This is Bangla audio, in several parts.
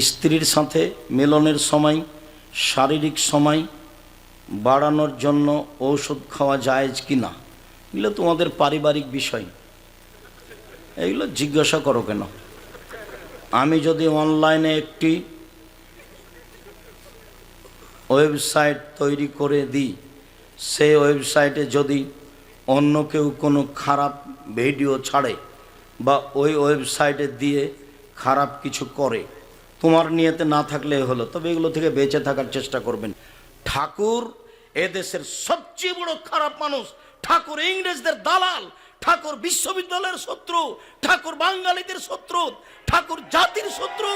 স্ত্রীর সাথে মিলনের সময়, শারীরিক সময় বাড়ানোর জন্য ঔষধ খাওয়া জায়েজ কি না? এগুলো তোমাদের পারিবারিক বিষয়। এগুলো জিজ্ঞাসা করো কেন? আমি যদি অনলাইনে একটি ওয়েবসাইট তৈরি করে দিই, সেই ওয়েবসাইটে যদি অন্য কেউ কোনো খারাপ ভিডিও ছাড়ে বা ওই ওয়েবসাইটে দিয়ে খারাপ কিছু করে তোমার নিয়েতে না থাকলে হলো, তবে এগুলো থেকে বেঁচে থাকার চেষ্টা করবেন। ঠাকুর এদেশের সবচেয়ে বড় খারাপ মানুষ। ঠাকুর ইংরেজদের দালাল, ঠাকুর বিশ্ববিদ্যালয়ের শত্রু, ঠাকুর বাঙালিদের শত্রু, ঠাকুর জাতির শত্রু।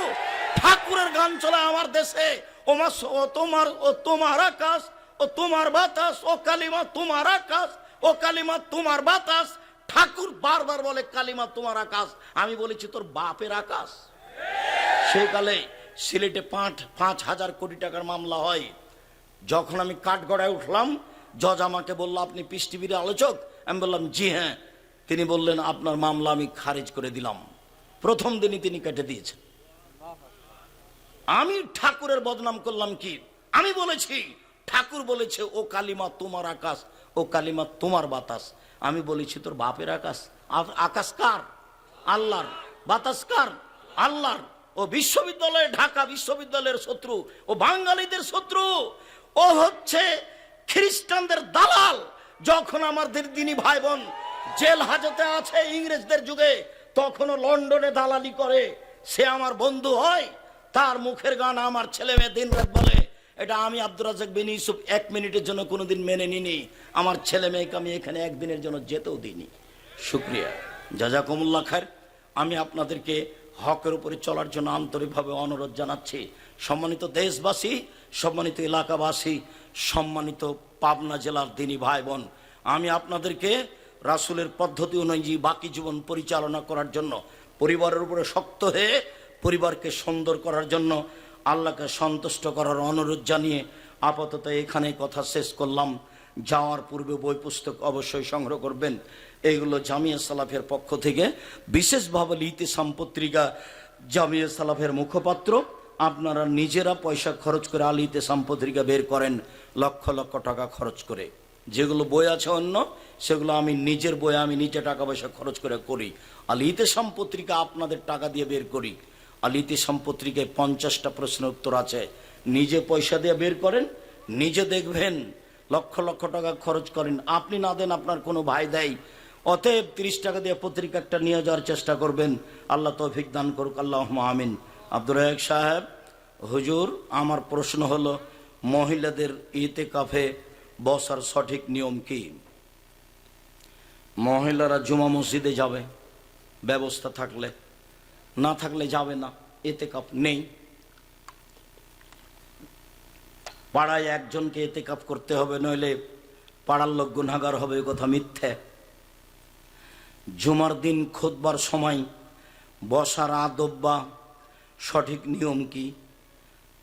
ঠাকুরের গান চলে আমার দেশে। ও তোমার ও তোমার আকাশ, ও তোমার বাতাস, ও কালিমা তোমার আকাশ, ও কালিমা তোমার বাতাস। ঠাকুর বারবার বলে, কালিমা তোমার আকাশ। আমি বলেছি, তোর বাপের আকাশ। সেকালে সিলেটে পাঁচ পাঁচ হাজার কোটি টাকার মামলা হয়। যখন আমি কাঠগড়ায় উঠলাম, জজ আমাকে বলল, আপনি পিস আলোচক? আমি বললাম, জি হ্যাঁ। তিনি বললেন, আপনার মামলা আমি খারিজ করে দিলাম। প্রথম দিনই তিনি কেটে দিয়েছেন। আমি ঠাকুরের বদনাম করলাম কি? আমি বলেছি, ঠাকুর বলেছে, ও কালিমা তোমার আকাশ, ও কালিমা তোমার বাতাস। আমি বলেছি, তোর বাপের আকাশ? আকাশ কার? আল্লাহর। বাতাস কার? আল্লাহর ও বিশ্ববিদ্যালয়ে ঢাকা বিশ্ববিদ্যালয়ের শত্রু ও বাঙালিদের শত্রু। ও হচ্ছে খ্রিস্টানদের দালাল। যখন আমাদের দিনী ভাই বোন জেল হাজতে আছে ইংরেজদের যুগে, তখনও লন্ডনে দালালি করে। সে আমার বন্ধু হয়, তার মুখের গান আমার ছেলে মেয়ে দিন রাত বলে। এটা আমি আব্দুর রাজাক বিন ইউসুফ এক মিনিটের জন্য কোনোদিন মেনে নিনি আমার ছেলে মেয়েকে আমি এখানে একদিনের জন্য যেতেও দিইনি। শুক্রিয়া। জাজাকুমুল্লা খার আমি আপনাদেরকে হকের উপরে চলার জন্য আন্তরিকভাবে অনুরোধ জানাচ্ছি। সম্মানিত দেশবাসী, সম্মানিত এলাকাবাসী, সম্মানিত পাবনা জেলার দিনী ভাই বোন আমি আপনাদেরকে রাসুলের পদ্ধতি অনুযায়ী বাকি জীবন পরিচালনা করার জন্য, পরিবারের উপরে শক্ত হয়ে পরিবারকে সুন্দর করার জন্য আল্লাহকে সন্তুষ্ট করার অনুরোধ জানিয়ে আপাতত এখানে কথা শেষ করলাম। যাওয়ার পূর্বে বই পুস্তক অবশ্যই সংগ্রহ করবেন। এইগুলো জামিয়া সালাফের পক্ষ থেকে বিশেষভাবে লিতে পত্রিকা জামিয়া সালাফের মুখপাত্র, আপনারা নিজেরা পয়সা খরচ করে আলিতে পত্রিকা বের করেন, লক্ষ লক্ষ টাকা খরচ করে। যেগুলো বই আছে অন্য, সেগুলো আমি নিজের বই, আমি নিজে টাকা পয়সা খরচ করে করি। আর ইতেসাম পত্রিকা আপনাদের টাকা দিয়ে বের করি। আর ইতেসাম পত্রিকায় পঞ্চাশটা প্রশ্নের উত্তর আছে। নিজে পয়সা দিয়ে বের করেন, নিজে দেখবেন লক্ষ লক্ষ টাকা খরচ করেন। আপনি না দেন আপনার কোনো ভাই দেয় অতএব তিরিশ টাকা দিয়ে পত্রিকা একটা নিয়ে যাওয়ার চেষ্টা করবেন। আল্লাহ তৌফিক দান করুক আল্লাহ আমিন। আব্দুর রাহেক সাহেব, হুজুর, আমার প্রশ্ন হলো, মহিলাদের ইতে কাফে বসার সঠিক নিয়ম কি? মহিলারা জুমা মসজিদে যাবে, ব্যবস্থা থাকলে। না থাকলে যাবে না এতে কাপ নেই। পাড়ায় একজনকে এতে কাপ করতে হবে, নইলে পাড়ার লোক গুনাগার হবে কথা মিথ্যে। জুমার দিন খোদবার সময় বসার আদব বা সঠিক নিয়ম কি?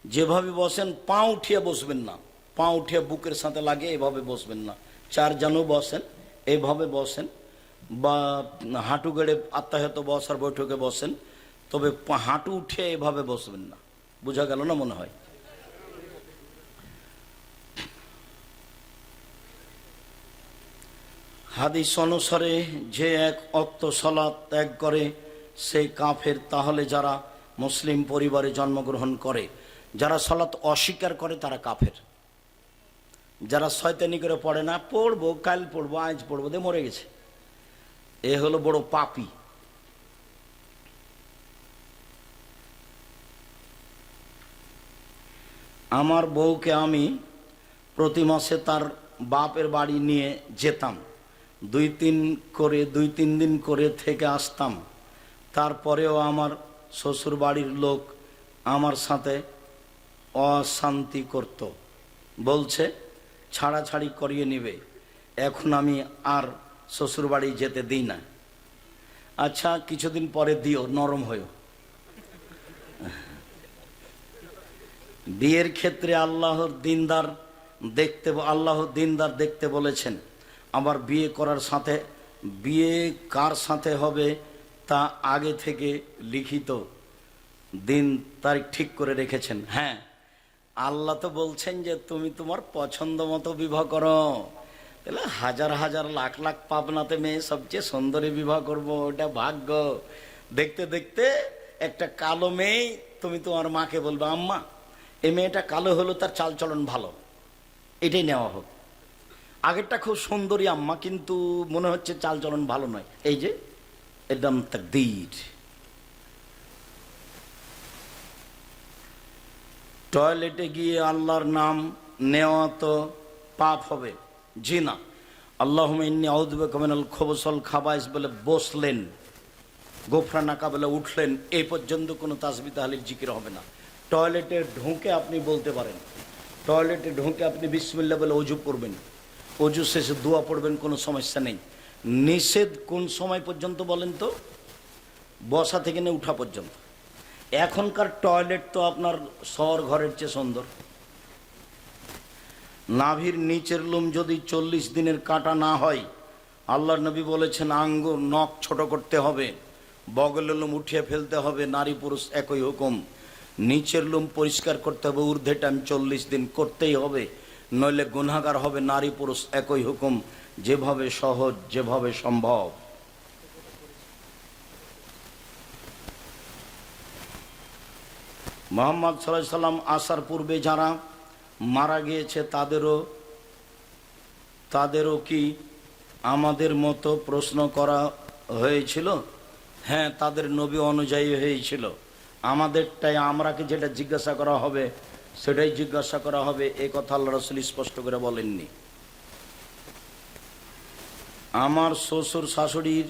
যেভাবে বসেন, পা উঠিয়ে বসবেন না। পা উঠিয়ে বুকের সাথে লাগে এভাবে বসবেন না। চার চারজনও বসেন এইভাবে বসেন বা হাঁটু গেড়ে আত্মাহত বসার বৈঠকে বসেন, তবে হাঁটু উঠে এভাবে বসবেন না। বোঝা গেল না মনে হয়? হাদিস অনুসারে, যে এক অক্ত সলাৎ ত্যাগ করে, সে কাফের, তাহলে যারা মুসলিম পরিবারে জন্মগ্রহণ করে, যারা সলাৎ অস্বীকার করে, তারা কাফের। যারা শয়তানি করে পড়ে, না, পড়ব, কাল পড়ব, আজ পড়ব দিয়ে মরে গেছে। এ হলো বড় পাপি। আমার বউকে আমি প্রতি মাসে তার বাপের বাড়ি নিয়ে যেতাম। দুই তিন করে, দুই তিন দিন করে থেকে আসতাম। তারপরেও আমার শ্বশুর বাড়ির লোক আমার সাথে অশান্তি করত। বলছে, ছাড়াছাড়ি করিয়ে নেবে। এখন আমি আর শ্বশুর বাড়ি যেতে দিই না। আচ্ছা কিছুদিন পরে দিও, নরম হয়েও বিয়ের ক্ষেত্রে আল্লাহর দিনদার দেখতে, আল্লাহর দিনদার দেখতে বলেছেন আবার বিয়ে করার সাথে, বিয়ে কার সাথে হবে তা আগে থেকে লিখিত। দিন তারিখ ঠিক করে রেখেছেন। হ্যাঁ আল্লাহ তো বলছেন যে তুমি তোমার পছন্দ মতো বিবাহ করো। তাহলে হাজার হাজার লাখ লাখ পাবনাতে মেয়ে সবচেয়ে সুন্দরী বিবাহ করব, ওটা ভাগ্য। দেখতে দেখতে একটা কালো মেয়ে তুমি তোমার মাকে বলবে, আম্মা, এই মেয়েটা কালো হলো তার চালচলন ভালো। এটাই নেওয়া হোক। আগেরটা খুব সুন্দরী আম্মা, কিন্তু মনে হচ্ছে চালচলন ভালো নয়। এই যে একদম তাকদীর। টয়লেটে গিয়ে আল্লাহর নাম নেওয়া তো পাপ হবে। জি না। আল্লাহ ইন্নি আউদবে কমেনাল খবসল খাবাইস বলে বসলেন। গোফরা নাকা বলে উঠলেন। এই পর্যন্ত কোনো তাসবি তাহলির জিকির হবে না। টয়লেটে ঢুকে আপনি বলতে পারেন। টয়লেটে ঢুকে আপনি বিসমিল্লা বলে অজু করবেন। অজু শেষে দোয়া পড়বেন, কোনো সমস্যা নেই। নিষেধ কোন সময় পর্যন্ত বলেন তো? বসা থেকে নিয়ে উঠা পর্যন্ত। এখনকার টয়লেট তো আপনার শহর ঘরের চেয়ে সুন্দর। নাভির নিচের লোম যদি চল্লিশ দিনের কাটা না হয়, আল্লাহর নবী বলেছেন, আঙ্গ, নখ ছোট করতে হবে, বগলের লোম উঠিয়ে ফেলতে হবে, নারী পুরুষ একই হুকুম। নিচের লোম পরিষ্কার করতে হবে, ঊর্ধ্বে টাইম চল্লিশ দিন করতেই হবে। নইলে গুনাগার হবে নারী পুরুষ একই হুকুম, যেভাবে সহজ, যেভাবে সম্ভব। মোহাম্মদ সাল্লাহ সাল্লাম আসার পূর্বে যারা মারা গিয়েছে, তাদেরও তাদেরও কি আমাদের মতো প্রশ্ন করা হয়েছিল? হ্যাঁ তাদের নবী অনুযায়ী হয়েছিল। আমাদেরটাই, আমরাকে যেটা জিজ্ঞাসা করা হবে সেটাই জিজ্ঞাসা করা হবে, এ কথা আল্লাহ রসুল স্পষ্ট করে বলেননি। আমার শ্বশুর শাশুড়ির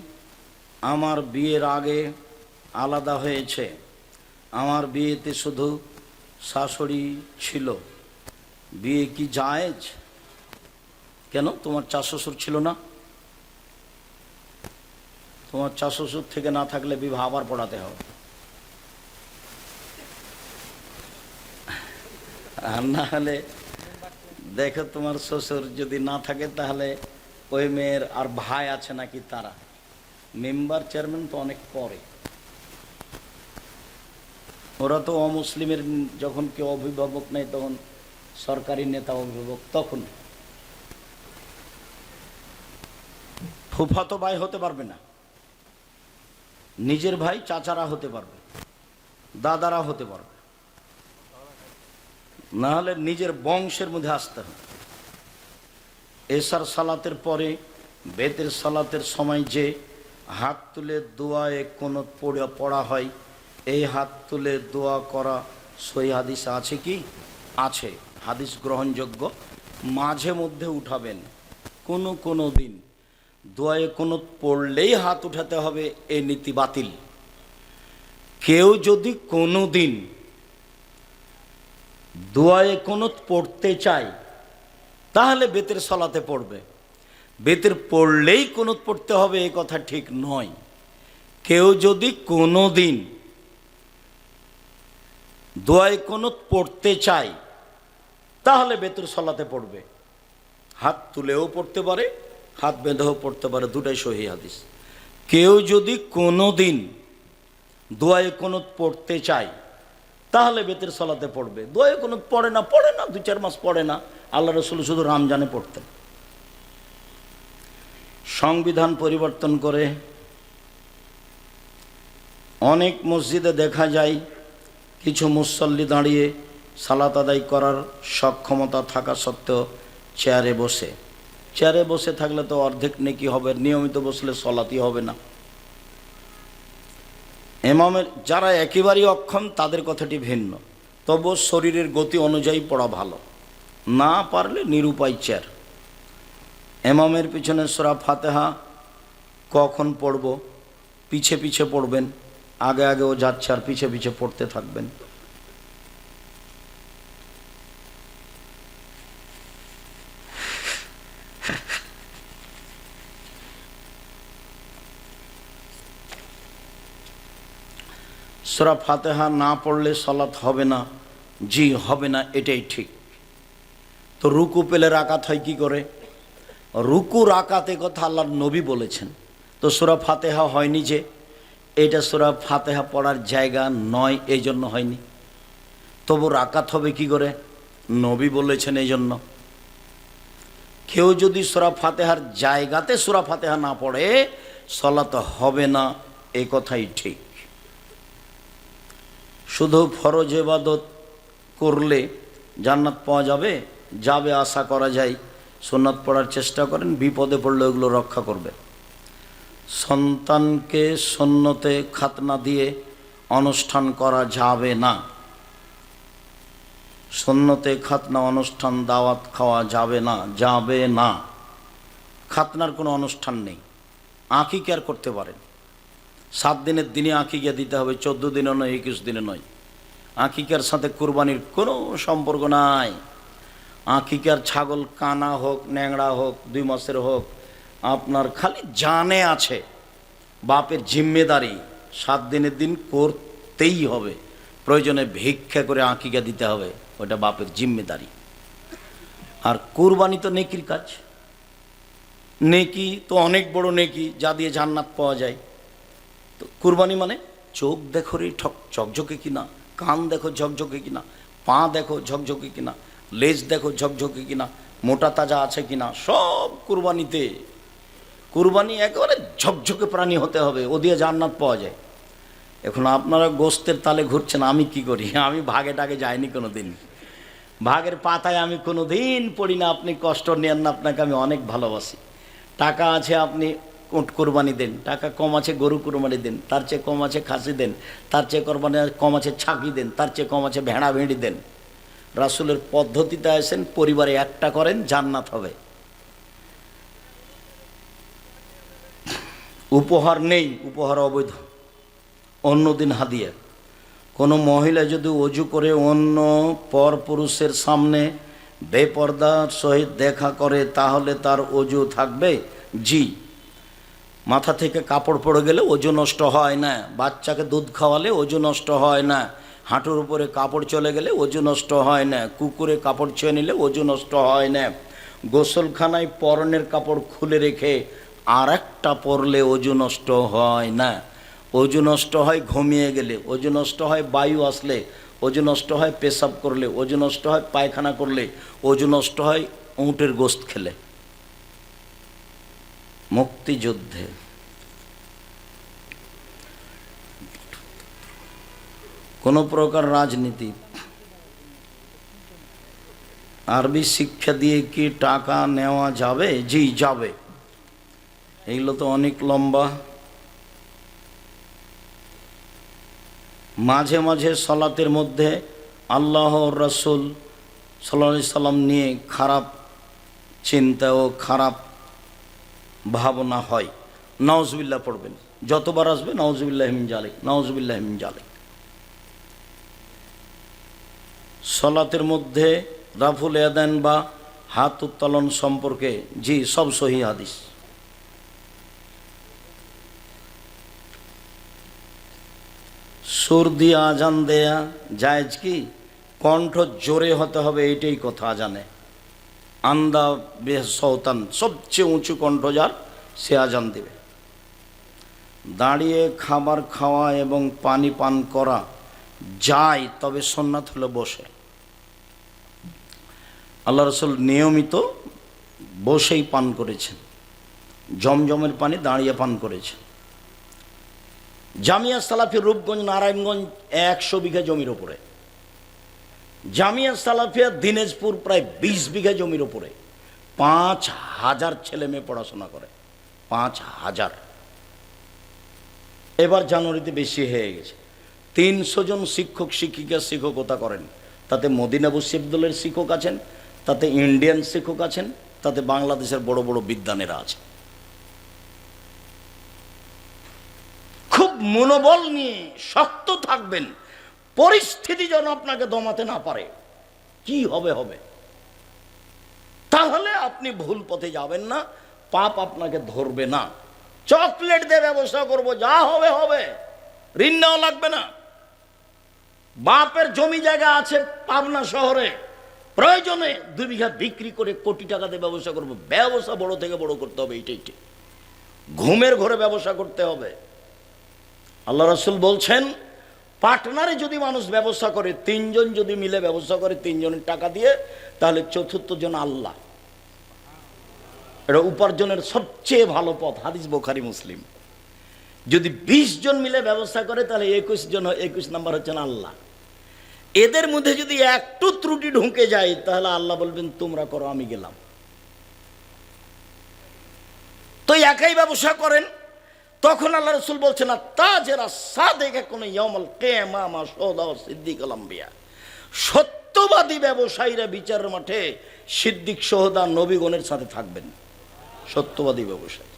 আমার বিয়ের আগে আলাদা হয়েছে। আমার বিয়েতে শুধু শাশুড়ি ছিল। বিয়ে কি জায়েজ? কেন? তোমার চাষ শ্বশুর ছিল না? তোমার চাষ শ্বশুর থেকে না থাকলে বিবাহ আবার পড়াতে হবে। আর না হলে দেখো তোমার শ্বশুর যদি না থাকে তাহলে ওই মেয়ের আর ভাই আছে নাকি তারা? মেম্বার চেয়ারম্যান তো অনেক পরে। ওরা তো অমুসলিমের যখন কেউ অভিভাবক নেই তখন সরকারি নেতা অভিভাবক তখন। ফুফাতো ভাই হতে পারবে না। নিজের ভাই চাচারা হতে পারবে। দাদারা হতে পারবে। না হলে নিজের বংশের মধ্যে আসতে হবে। এসার সালাতের পরে, বেতের সালাতের সময় যে হাত তুলে দোয়ায় কোনো পড়া পড়া হয়, এই হাত তুলে দোয়া করা সই হাদিস আছে কি? আছে। হাদিস গ্রহণযোগ্য। মাঝে মধ্যে উঠাবেন। কোনো কোনো দিন দোয়ায় কোনো পড়লেই হাত উঠাতে হবে এই নীতি বাতিল। কেউ যদি কোনো দিন দোয়ায় কোনো পড়তে চায়, তাহলে বেতের সলাতে পড়বে। বেতের পড়লেই কোনো পড়তে হবে, এ কথা ঠিক নয়। কেউ যদি কোনো দিন দোয়ায় কোনো পড়তে চায়, তাহলে বেতের সলাতে পড়বে। হাত তুলেও পড়তে পারে, হাত বেঁধেও পড়তে পারে, দুটাই সহি হাদিস। কেউ যদি কোনো দিন দোয়ায় কোনো পড়তে চায় তাহলে বেতের সলাতে পড়বে। দোয়ায় কোনো পড়ে না পড়ে না দু চার মাস পড়ে না। আল্লাহ রসুল শুধু রামজানে পড়তেন। সংবিধান পরিবর্তন করে অনেক মসজিদে দেখা যায়, কিছু মুসল্লি দাঁড়িয়ে সালাত আদায় করার সক্ষমতা থাকা সত্ত্বেও চেয়ারে বসে। চেয়ারে বসে থাকলে তো অর্ধেক নেকি হবে, নিয়মিত বসলে সলাতি হবে না। এমামের যারা একেবারেই অক্ষম, তাদের কথাটি ভিন্ন। তবু শরীরের গতি অনুযায়ী পড়া ভালো। না পারলে নিরুপায় চেয়ার এমামের পিছনে সোরা ফাতেহা কখন পড়ব? পিছে পিছে পড়বেন। আগে আগেও যাচ্ছে আর পিছে পিছে পড়তে থাকবেন। সোরা ফাতেহা না পড়লে সলাৎ হবে না, জি হবে না, এটাই ঠিক। তো রুকু পেলে রাকাত হয় কি করে? রুকু রাকাতে কথা আল্লাহর নবী বলেছেন। তো সোরা ফাতেহা হয়নি যে, এটা সুরা ফাতেহা পড়ার জায়গা নয় এই জন্য হয়নি। তবু রাকাত হবে কি করে? নবী বলেছেন এই জন্য কেউ যদি সুরা ফাতেহার জায়গাতে সুরা ফাতেহা না পড়ে, সলাত হবে না, এ কথাই ঠিক। শুধু ফরজ এবাদত করলে জান্নাত পাওয়া যাবে? যাবে আশা করা যায়। সোনাত পড়ার চেষ্টা করেন, বিপদে পড়লে ওগুলো রক্ষা করবে। সন্তানকে সন্নতে খাতনা দিয়ে অনুষ্ঠান করা যাবে না। সন্নতে খাতনা, অনুষ্ঠান, দাওয়াত খাওয়া যাবে না যাবে না। খাতনার কোনো অনুষ্ঠান নেই। আঁকি কেয়ার করতে পারেন? সাত দিনের দিনে আঁকিকা দিতে হবে, চোদ্দ দিনে নয়, একুশ দিনে নয়। আঁকিকার সাথে কুরবানির কোনো সম্পর্ক নাই। আঁকিকার ছাগল কানা হোক, ন্যাংড়া হোক, দুই মাসের হোক, আপনার খালি জানে আছে, বাপের জিম্মেদারি। সাত দিনের দিন করতেই হবে। প্রয়োজনে ভিক্ষা করে আঁকিকা দিতে হবে, ওটা বাপের জিম্মেদারি। আর কুরবানি তো নেকির কাজ। নেকি তো অনেক বড় নেকি, যা দিয়ে জান্নাত পাওয়া যায়। তো কুরবানি মানে চোখ দেখো রে ঠক, ঝকঝকে কিনা, কান দেখো ঝকঝকে কিনা, পা দেখো ঝকঝকে কিনা, লেজ দেখো ঝকঝকে কিনা, মোটা তাজা আছে কিনা, সব কুরবানিতে। কুরবানি একেবারে ঝকঝকে প্রাণী হতে হবে, ও দিয়ে জান্নাত পাওয়া যায়। এখন আপনারা গোস্তের তালে ঘুরছেন, আমি কি করি? আমি ভাগে টাগে যাইনি কোনো দিন ভাগের পাতায় আমি কোনো দিন পড়ি না, আপনি কষ্ট নেন না, আপনাকে আমি অনেক ভালোবাসি। টাকা আছে আপনি কোরবানি দেন, টাকা কম আছে গরু কোরবানি দেন, তার চেয়ে কম আছে খাসি দেন, তার চেয়ে কোরবানি কম আছে ছাগি দেন, তার চেয়ে কম আছে ভেড়া ভেড়ি দেন। রাসুলের পদ্ধতিতে আসেন পরিবারে একটা করেন, জান্নাত হবে। উপহার নেই, উপহার অবৈধ। অন্যদিন হাদিয়া। কোনো মহিলা যদি অজু করে অন্য পর পুরুষের সামনে বেপর্দার সহিত দেখা করে, তাহলে তার অজু থাকবে? জি। মাথা থেকে কাপড় পড়ে গেলে ওজু নষ্ট হয় না বাচ্চাকে দুধ খাওয়ালে ওজু নষ্ট হয় না হাঁটুর উপরে কাপড় চলে গেলে ওজু নষ্ট হয় না কুকুরে কাপড় ছুঁয়ে নিলে ওজু নষ্ট হয় না গোসলখানায় পরনের কাপড় খুলে রেখে আর একটা পরলে ওজু নষ্ট হয় না ওজু নষ্ট হয় ঘুমিয়ে গেলে ওজু নষ্ট হয় বায়ু আসলে ওজু নষ্ট হয় পেশাব করলে ওজু নষ্ট হয় পায়খানা করলে ওজু নষ্ট হয় উঁটের গোস্ত খেলে মুক্তিযুদ্ধে। কোনো প্রকার রাজনীতি। আরবি শিক্ষা দিয়ে কি টাকা নেওয়া যাবে? জি, যাবে। এইগুলো তো অনেক লম্বা। মাঝে মাঝে সলাতের মধ্যে আল্লাহ রসুল সাল্লা সাল্লাম নিয়ে খারাপ চিন্তা ও খারাপ ভাবনা হয়। নওয়াজবিল্লা পড়বেন। যতবার আসবে নওয়াজবিল্লাহ হিমিন জালেক নওয়াজবিল্লাহ হিমিন জালেক। সলাতের মধ্যে রাফুল এদান বা হাত উত্তোলন সম্পর্কে, জি, সব সহি হাদিস। সুর দিয়ে আজান দেয়া জায়েজ কি? কণ্ঠ জোরে হতে হবে, এটাই কথা আজানে। আন্দা বে সৌতান, সবচেয়ে উঁচু কণ্ঠ যার সে আজান দেবে। দাঁড়িয়ে খাবার খাওয়া এবং পানি পান করা যায়, তবে সন্ন্যাত হলো বসে। আল্লাহ রসুল নিয়মিত বসেই পান করেছেন। জমজমের পানি দাঁড়িয়ে পান করেছেন। জামিয়া সালাফি রূপগঞ্জ, নারায়ণগঞ্জ, একশো বিঘা জমির ওপরে জামিয়া সালাফিয়া দিনাজপুর প্রায় বিশ বিঘা জমির ওপরে পাঁচ হাজার ছেলে মেয়ে পড়াশোনা করে। পাঁচ হাজার। এবার জানুয়ারিতে বেশি হয়ে গেছে। তিনশো জন শিক্ষক, শিক্ষিকা, শিক্ষকতা করেন। তাতে মদিনাবু শিবদলের শিক্ষক আছেন, তাতে ইন্ডিয়ান শিক্ষক আছেন, তাতে বাংলাদেশের বড় বড় বিদ্যানেরা আছে খুব মনোবল নিয়ে শক্ত থাকবেন। পরিস্থিতি যেন আপনাকে দমাতে না পারে। কি হবে হবে? তাহলে আপনি ভুল পথে যাবেন না, পাপ আপনাকে ধরবে না। চকলেট দিয়ে ব্যবসা করব, যা হবে হবে। ঋণ নেওয়া লাগবে না। বাপের জমি জায়গা আছে পাবনা শহরে। প্রয়োজনে দুই বিঘা বিক্রি করে কোটি টাকা দিয়ে ব্যবসা করব। ব্যবসা বড় থেকে বড় করতে হবে, এইটাই ঘুমের ঘরে ব্যবসা করতে হবে। আল্লাহ রসুল বলছেন পার্টনারে যদি মানুষ ব্যবসা করে, তিনজন যদি মিলে ব্যবসা করে তিনজনের টাকা দিয়ে, তাহলে চতুর্থ জন আল্লাহ। এটা উপার্জনের সবচেয়ে ভালো পথ, হাদিস বোখারি, মুসলিম। যদি বিশ জন মিলে ব্যবসা করে, তাহলে একুশ জন, একুশ নাম্বার হচ্ছেন আল্লাহ। এদের মধ্যে যদি একটু ত্রুটি ঢুকে যায়, তাহলে আল্লাহ বলবেন, তোমরা করো, আমি গেলাম। তো একাই ব্যবসা করেন তখন আল্লাহ রসুল বলছেন না তা যারা সাদেকে কোনো ইয়মল কেমা সৌদা সিদ্দিক আলম্বিয়া সত্যবাদী ব্যবসায়ীরা বিচারের মাঠে সিদ্দিক, সহদা, নবীগণের সাথে থাকবেন। সত্যবাদী ব্যবসায়ী।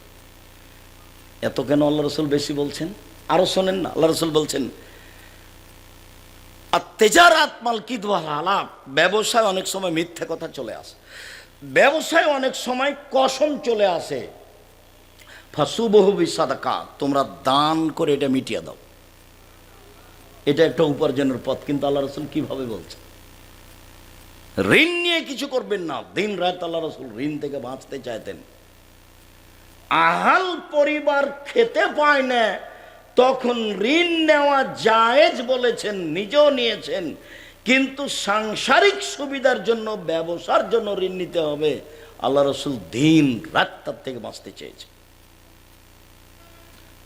এত কেন আল্লাহ রসুল বেশি বলছেন? আরও শোনেন না, আল্লাহ রসুল বলছেন আর তেজারাত মাল কিদওয়াল আলাপ ব্যবসায় অনেক সময় মিথ্যে কথা চলে আসে। ব্যবসায় অনেক সময় কসম চলে আসে। ফাসুবহু বিসাদাকা, তোমরা দান করে এটা মিটিয়ে দাও। এটা একটা উপার্জনের পথ, কিন্তু আল্লাহ রসুল কীভাবে বলছে ঋণ নিয়ে কিছু করবেন না, দিন রাত আল্লাহ রসুল ঋণ থেকে বাঁচতে চাইতেন। আহাল পরিবার খেতে পায় না, তখন ঋণ নেওয়া জায়েজ বলেছেন, নিজেও নিয়েছেন, কিন্তু সাংসারিক সুবিধার জন্য, ব্যবসার জন্য ঋণ নিতে হবে। আল্লাহ রসুল দিন রাত তার থেকে বাঁচতে চেয়েছে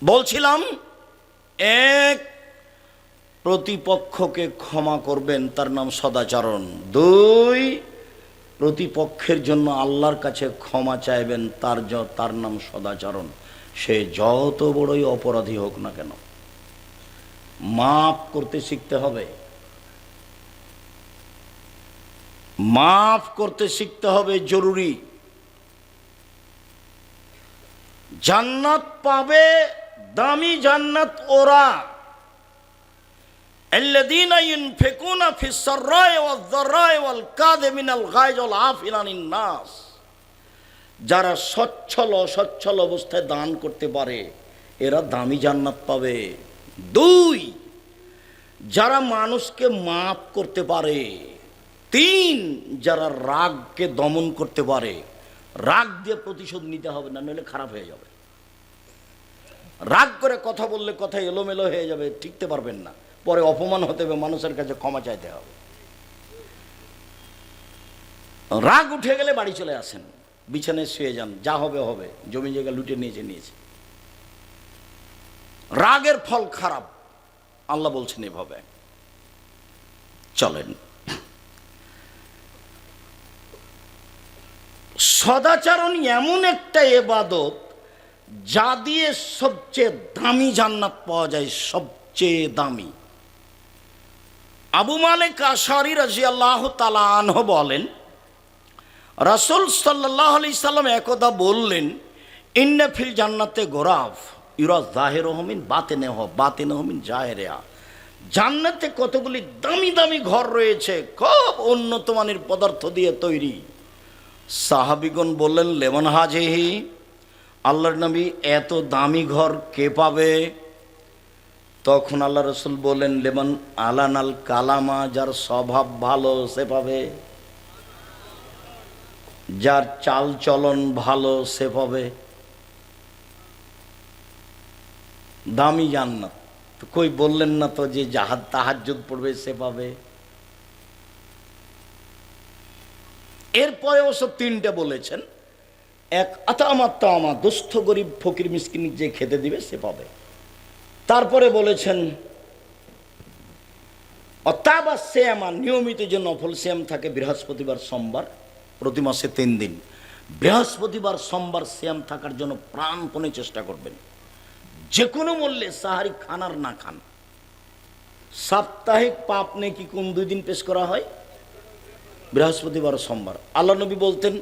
বলছিলাম, এক প্রতিপক্ষকে ক্ষমা করবেন, তার নাম সদাচরণ। দুই, প্রতিপক্ষের জন্য আল্লাহর কাছে ক্ষমা চাইবেন, তার তার নাম সদাচরণ। সে যত বড়ই অপরাধী হোক না কেন মাফ করতে শিখতে হবে। মাফ করতে শিখতে হবে জরুরি। জান্নাত পাবে দামি জান্নাত ওরা الذين ينفقون في السراء والضراء والكاظمين الغيظ والعافين عن الناس যারা সচ্ছল অসচ্ছল অবস্থায় দান করতে পারে এরা দামি জান্নাত পাবে দুই যারা মানুষকে মাফ করতে পারে তিন যারা রাগকে দমন করতে পারে রাগ দিয়ে প্রতিশোধ নিতে হবে না নইলে খারাপ হয়ে যাবে রাগ করে কথা বললে কথা এলোমেলো হয়ে যাবে টিকতে পারবেন না। পরে অপমান হতে হবে, মানুষের কাছে ক্ষমা চাইতে হবে। রাগ উঠে গেলে বাড়ি চলে আসেন, বিছানায় শুয়ে যান, যা হবে হবে, জমি জায়গা লুটে নিয়েছে নিয়েছে। রাগের ফল খারাপ, আল্লাহ বলছেন এভাবে। চলেন। সদাচরণ এমন একটা এবাদত যা দিয়ে সবচেয়ে দামি জান্নাত পাওয়া যায়, সবচেয়ে দামি। আবু মালিক আশারি রাজি আল্লাহ তালাহ বলেন, রাসুল সাল্লাহ আলি সাল্লাম একদা বললেন, ইন্না ফিল জান্নাতে গোরাফ ইরা জাহের হমিন বাতে নেহ বাতে নহমিন জাহেরেয়া জান্নাতে কতগুলি দামি দামি ঘর রয়েছে, খুব উন্নত মানের পদার্থ দিয়ে তৈরি। সাহাবিগণ বললেন, লেমন হাজেহি? আল্লাহর নবী এত দামি ঘর কে পাবে? তখন আল্লাহ রসুল বললেন, লেমন আলানাল কালামা, যার স্বভাব ভালো, সে পাবে। যার চাল চলন ভালো, সে পাবে। দামি জান্নাত। তো কই বললেন না তো যে জাহাজ, তাহাজ্জুদ পড়বে, সে পাবে। এরপরে অবশ্য তিনটা বলেছেন। এক আতামাত তামা দুস্থ গরিব ফকির মিসকিন যে খেতে দিবে সে পাবে। তারপরে বলেছেন, অত্যাবা শ্যামা নিয়মিত যে নফল শ্যাম থাকে বৃহস্পতিবার সোমবার, প্রতি মাসে তিন দিন। বৃহস্পতিবার সোমবার শ্যাম থাকার জন্য প্রাণপণে চেষ্টা করবেন। যে কোনো মূল্যে সাহারি খান আর না খান। সাপ্তাহিক পাপ নেই কোন দুই দিন পেশ করা হয়? বৃহস্পতিবার সোমবার। আল্লাহ নবী বলতেন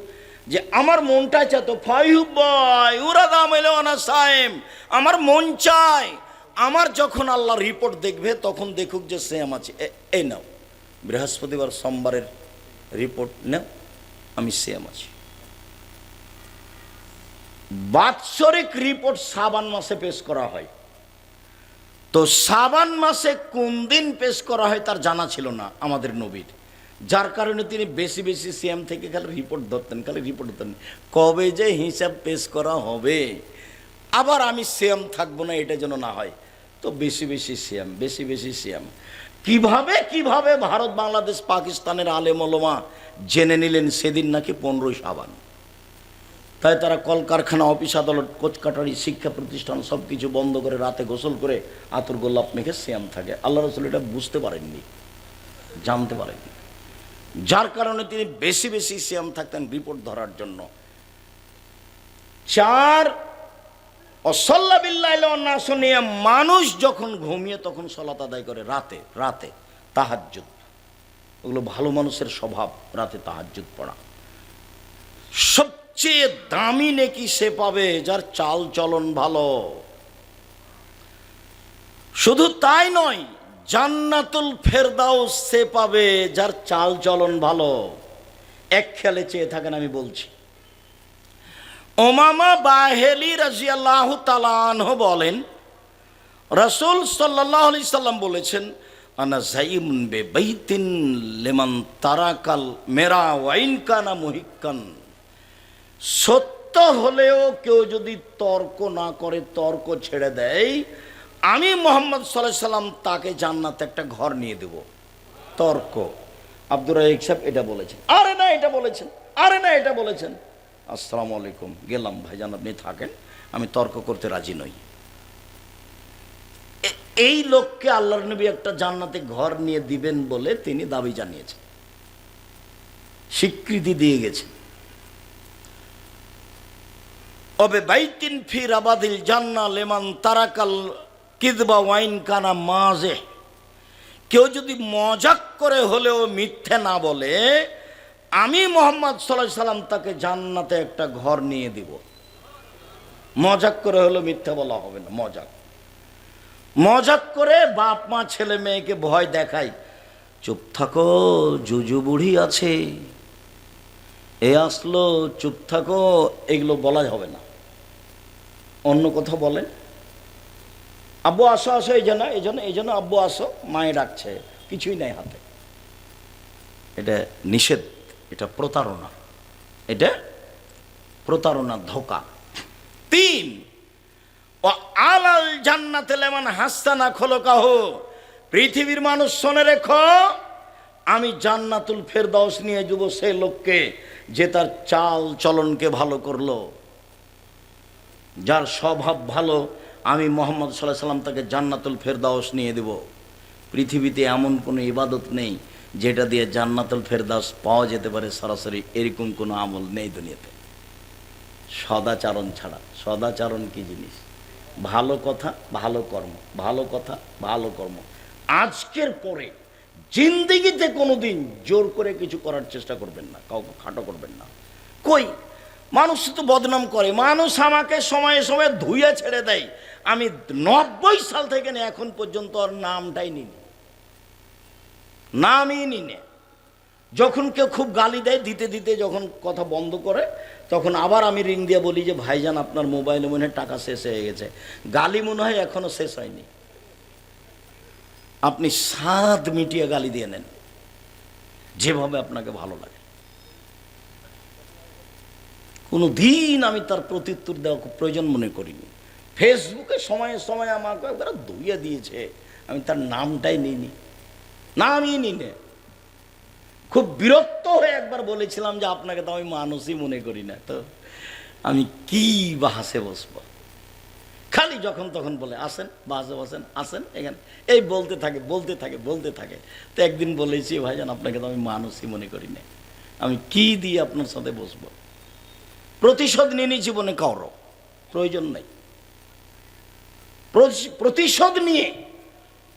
যে আমার মনটা চায় তো ফাইহুবাই আমার মন চায়, আমার যখন আল্লাহ রিপোর্ট দেখবে, তখন দেখুক যে সেম আছে। এই নাও, বৃহস্পতিবার সোমবারের রিপোর্ট নাও, আমি সেম আছি। বাৎসরিক রিপোর্ট সাবান মাসে পেশ করা হয়। তো সাবান মাসে কোন দিন পেশ করা হয় তার জানা ছিল না আমাদের নবীর। যার কারণে তিনি বেশি বেশি সিএম থেকে খালি রিপোর্ট ধরতেন, খালি রিপোর্ট ধরতেন। কবে যে হিসাব পেশ করা হবে, আবার আমি সিএম থাকব না, এটা যেন না হয়। তো বেশি বেশি সিয়াম বেশি বেশি সিএম। কীভাবে কীভাবে ভারত, বাংলাদেশ, পাকিস্তানের আলেম ওলমা জেনে নিলেন সেদিন নাকি পনেরোই সাবান তাই তারা কলকারখানা, অফিস আদালত, কোচকাটারি, শিক্ষা প্রতিষ্ঠান সব কিছু বন্ধ করে রাতে গোসল করে আতর গোল্লাপ মেখে সিয়াম থাকে। আল্লাহ রসুল এটা বুঝতে পারেননি, জানতে পারেননি। যার কারণে তিনি বেশি বেশি সিয়াম থাকতেন রিপোর্ট ধরার জন্য। চার, অসল্লা বিল্লাহ না শুনিয়ে মানুষ যখন ঘুমিয়ে তখন সলাত আদায় করে রাতে রাতে তাহাজ্জুদ। ওগুলো ভালো মানুষের স্বভাব, রাতে তাহাজ্জুদ পড়া। সবচেয়ে দামি নেকি সে পাবে যার চাল চলন ভালো। শুধু তাই নয় জান্নাতুল ফেরদাও সে পাবে যার চাল চলন ভালো। এক খেয়ালে চেয়ে থাকেন আমি বলছি। ওমামা বাহেলি রাজিয়াল্লাহ তালানহ বলেন, রসুল সাল্লাহ আলি সাল্লাম বলেছেন, আনা জাইমুন বে বৈতিন লেমান তারাকাল মেরা ওয়াইন কানা মহিকান সত্য হলেও কেউ যদি তর্ক না করে তর্ক ছেড়ে দেয় আমি মোহাম্মদ সাল্লাহ সাল্লাম তাকে জান্নাতে একটা ঘর নিয়ে দেব। তর্ক। আব্দুর রাহিক সাহেব এটা বলেছেন। আরে না, এটা বলেছেন। আরে না, এটা বলেছেন। আসসালামু আলাইকুম। গেলাম, ভাইজান আপনি থাকেন, আমি তর্ক করতে রাজি নই। এই লোককে আল্লাহর নবী একটা জান্নাতে ঘর নিয়ে দিবেন বলে তিনি দাবি জানিয়েছেন। স্বীকৃতি দিয়ে গেছেন। অবে বাইতিন ফির আবাদিল জান্না লেমান তারাকাল কিদবা ওয়াইন কানা মাঝে। কেউ যদি মজাক করে হলেও মিথ্যে না বলে, আমি মোহাম্মদ সাল্লাহ সাল্লাম তাকে জান্নাতে একটা ঘর নিয়ে দিব। মজাক করে হলেও মিথ্যে বলা হবে না, মজাক। মজাক করে বাপ মা ছেলে মেয়েকে ভয় দেখায়, চুপ থাকো, জুজু বুড়ি আছে। এ আসলো, চুপ থাকো, এগুলো বলা হবে না। অন্য কথা বলেন আব্বু আসো আসো, এই জন্য এই জন্য এই জন্য আব্বু আসো, মায়ে ডাকছে, কিছুই নাই হাতে। এটা নিষেধ, এটা প্রতারণা। এটা প্রতারণা ধোকা। তিন, ও আলাল জান্নাতে লেমান হাস্তানা খোলো কাহ পৃথিবীর মানুষ শোনে রেখো, আমি জান্নাতুল ফেরদাউস নিয়ে যুব সে লোককে যে তার চাল চলনকে ভালো করল, যার স্বভাব ভালো আমি মোহাম্মদ সাল্লাহ সাল্লাম তাকে জান্নাতুল ফেরদাউস নিয়ে দেব। পৃথিবীতে এমন কোনো ইবাদত নেই যেটা দিয়ে জান্নাতুল ফেরদাস পাওয়া যেতে পারে সরাসরি। এরকম কোনো আমল নেই দুনিয়াতে। সদাচারণ ছাড়া। সদাচারণ কি জিনিস? ভালো কথা, ভালো কর্ম। ভালো কথা, ভালো কর্ম। আজকের পরে জিন্দিগিতে কোনোদিন জোর করে কিছু করার চেষ্টা করবেন না, কাউকে খাটো করবেন না। কই? মানুষ তো বদনাম করে, মানুষ আমাকে সময়ে সময়ে ধুয়ে ছেড়ে দেয়। আমি নব্বই সাল থেকে নিয়ে এখন পর্যন্ত আর নামটাই নিনি নামই নিনে যখন কেউ খুব গালি দেয়, দিতে দিতে যখন কথা বন্ধ করে, তখন আবার আমি রিং দিয়ে বলি যে, ভাইজান, আপনার মোবাইলে মনে হয় টাকা শেষ হয়ে গেছে। গালি মনে হয় এখনও শেষ হয়নি। আপনি সাত মিটিয়ে গালি দিয়ে নেন। যেভাবে আপনাকে ভালো লাগে। কোনো দিন আমি তার প্রত্যুত্তর দেওয়া খুব প্রয়োজন মনে করিনি। ফেসবুকে সময়ে সময়ে আমাকে একবার ধুইয়ে দিয়েছে। আমি তার নামটাই নিইনি। নামই নিনে খুব বিরক্ত হয়ে একবার বলেছিলাম যে আপনাকে তো আমি মানুষই মনে করি না। তো আমি কি বা হাসে বসবো? খালি যখন তখন বলে, আসেন, বাসে বসেন, আসেন এখানে। এই বলতে থাকে বলতে থাকে বলতে থাকে। তো একদিন বলেছি, ভাইজান, আপনাকে তো আমি মানুষই মনে করি না। আমি কি দিয়ে আপনার সাথে বসবো? প্রতিশোধ নিয়ে নি জীবনে কারও। প্রয়োজন নেই। প্রতি- প্রতিশোধ নিয়ে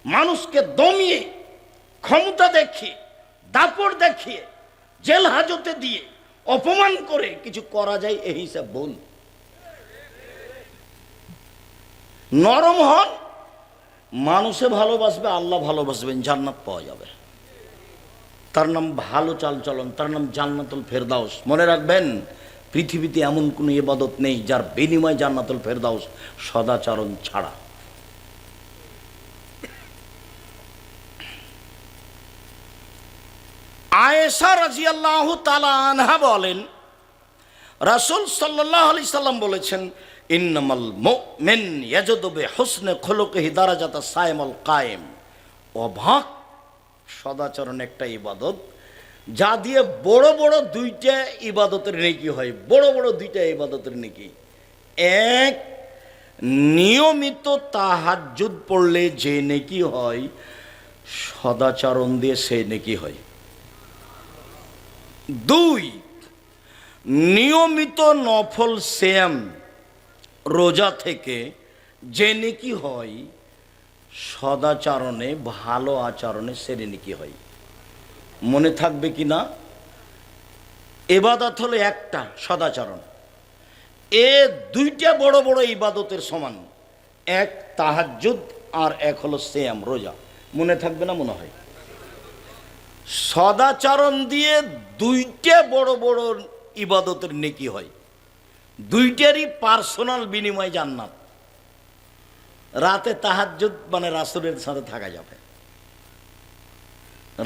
মানুষকে দমিয়ে, ক্ষমতা দেখিয়ে দাপড় দেখিয়ে, জেল হাজতে দিয়ে, অপমান করে কিছু করা যায়, এই হিসাব ভুল নরম হন, মানুষে ভালোবাসবে, আল্লাহ ভালোবাসবেন, জান্নাত পাওয়া যাবে। তার নাম ভালো চালচলন, তার নাম জান্নাতুল ফেরদাউস। মনে রাখবেন পৃথিবীতে এমন কোনো ইবাদত নেই যার বিনিময় জান্নাতুল ফেরদাউস সদাচরণ ছাড়া। আয়েশা রাজিয়াল্লাহ তালা আনহা বলেন, রাসুল সাল্লাহ আলি সাল্লাম বলেছেন, ইন্নামাল মুমিন ইয়াজদবে হুসনে খলুকহি দারাজাতা সায়মাল কায়েম। অভাগ সদাচরণ একটা ইবাদত। যা দিয়ে বড় বড় দুইটা ইবাদতের নেকি হয়, বড় বড় দুইটা ইবাদতের নেকি। এক, নিয়মিত তাহাজ্জুদ পড়লে যে নেকি হয়, সদাচরণ দিয়ে সে নেকি হয়। দুই, নিয়মিত নফল শ্যাম রোজা থেকে যে নেকি হয়, সদাচরণে, ভালো আচরণে সেরে নেকি হয়। মনে থাকবে কি না? এবাদত হলো একটা, সদাচরণ। এ দুইটা বড় বড় ইবাদতের সমান। এক তাহাজ্জুদ আর এক হলো শ্যাম রোজা। মনে থাকবে না মনে হয়? সদাচরণ দিয়ে দুইটা বড় বড় ইবাদতের নেকি হয়। দুইটারই পার্সোনাল বিনিময় জান্নাত। রাতে তাহাজ্জুদ মানে রাসুলের সাথে থাকা যাবে।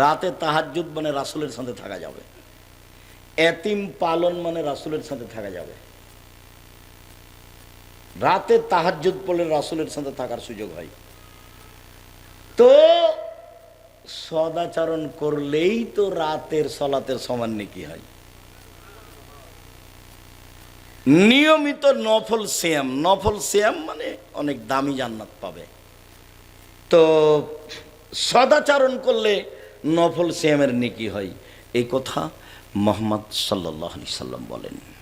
রাতে তাহাজ্জুদ মানে রাসুলের সাথে থাকা যাবে। এতিম পালন মানে রাসুলের সাথে থাকা যাবে। রাতে তাহাজ্জুদ পড়লে রাসুলের সাথে থাকার সুযোগ হয়। তো সদাচরণ করলেই তো রাতের সলাতের সমান নাকি হয়। নিয়মিত নফল শ্যাম নফল শ্যাম মানে অনেক দামি জান্নাত পাবে। তো সদাচরণ করলে নফল শ্যামের নেকি হয়। এই কথা মোহাম্মদ সাল্লাহ সাল্লাম বলেন।